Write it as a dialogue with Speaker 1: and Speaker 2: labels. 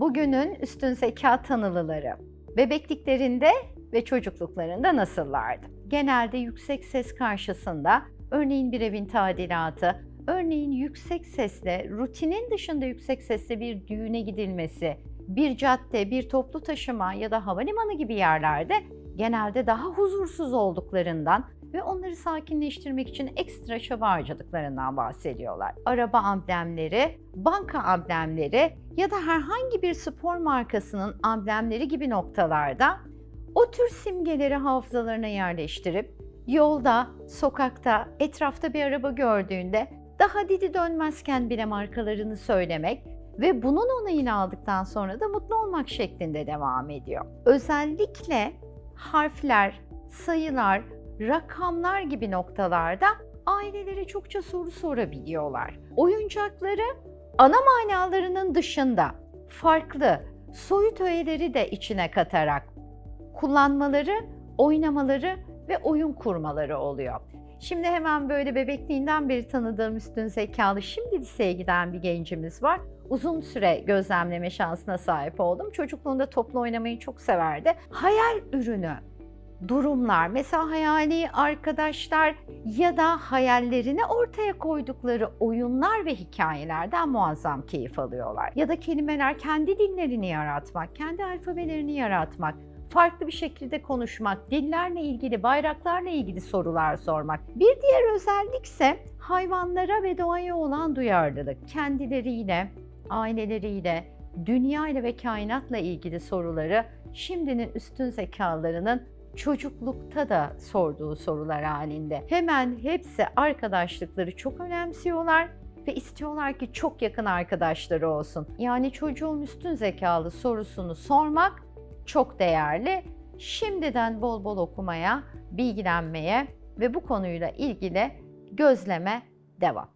Speaker 1: Bugünün üstün zeka tanılıları bebekliklerinde ve çocukluklarında nasıllardı? Genelde yüksek ses karşısında örneğin bir evin tadilatı, örneğin yüksek sesle, rutinin dışında yüksek sesle bir düğüne gidilmesi, bir cadde, bir toplu taşıma ya da havalimanı gibi yerlerde genelde daha huzursuz olduklarından ve onları sakinleştirmek için ekstra çaba harcadıklarından bahsediyorlar. Araba amblemleri, banka amblemleri ya da herhangi bir spor markasının amblemleri gibi noktalarda o tür simgeleri hafızalarına yerleştirip yolda, sokakta, etrafta bir araba gördüğünde daha dili dönmezken bile markalarını söylemek ve bunun onayını aldıktan sonra da mutlu olmak şeklinde devam ediyor. Özellikle harfler, sayılar, rakamlar gibi noktalarda ailelere çokça soru sorabiliyorlar. Oyuncakları ana manalarının dışında farklı soyut öğeleri de içine katarak kullanmaları, oynamaları ve oyun kurmaları oluyor. Şimdi hemen böyle bebekliğinden beri tanıdığım üstün zekalı, şimdi liseye giden bir gencimiz var. Uzun süre gözlemleme şansına sahip oldum. Çocukluğunda toplu oynamayı çok severdi. Hayal ürünü durumlar, mesela hayali arkadaşlar ya da hayallerini ortaya koydukları oyunlar ve hikayelerden muazzam keyif alıyorlar. Ya da kelimeler kendi dillerini yaratmak, kendi alfabelerini yaratmak, farklı bir şekilde konuşmak, dillerle ilgili, bayraklarla ilgili sorular sormak. Bir diğer özellik ise hayvanlara ve doğaya olan duyarlılık. Kendileriyle, aileleriyle, dünyayla ve kainatla ilgili soruları şimdinin üstün zekalarının çocuklukta da sorduğu sorular halinde. Hemen hepsi arkadaşlıkları çok önemsiyorlar ve istiyorlar ki çok yakın arkadaşları olsun. Yani çocuğum üstün zekalı sorusunu sormak çok değerli. Şimdiden bol bol okumaya, bilgilenmeye ve bu konuyla ilgili gözleme devam.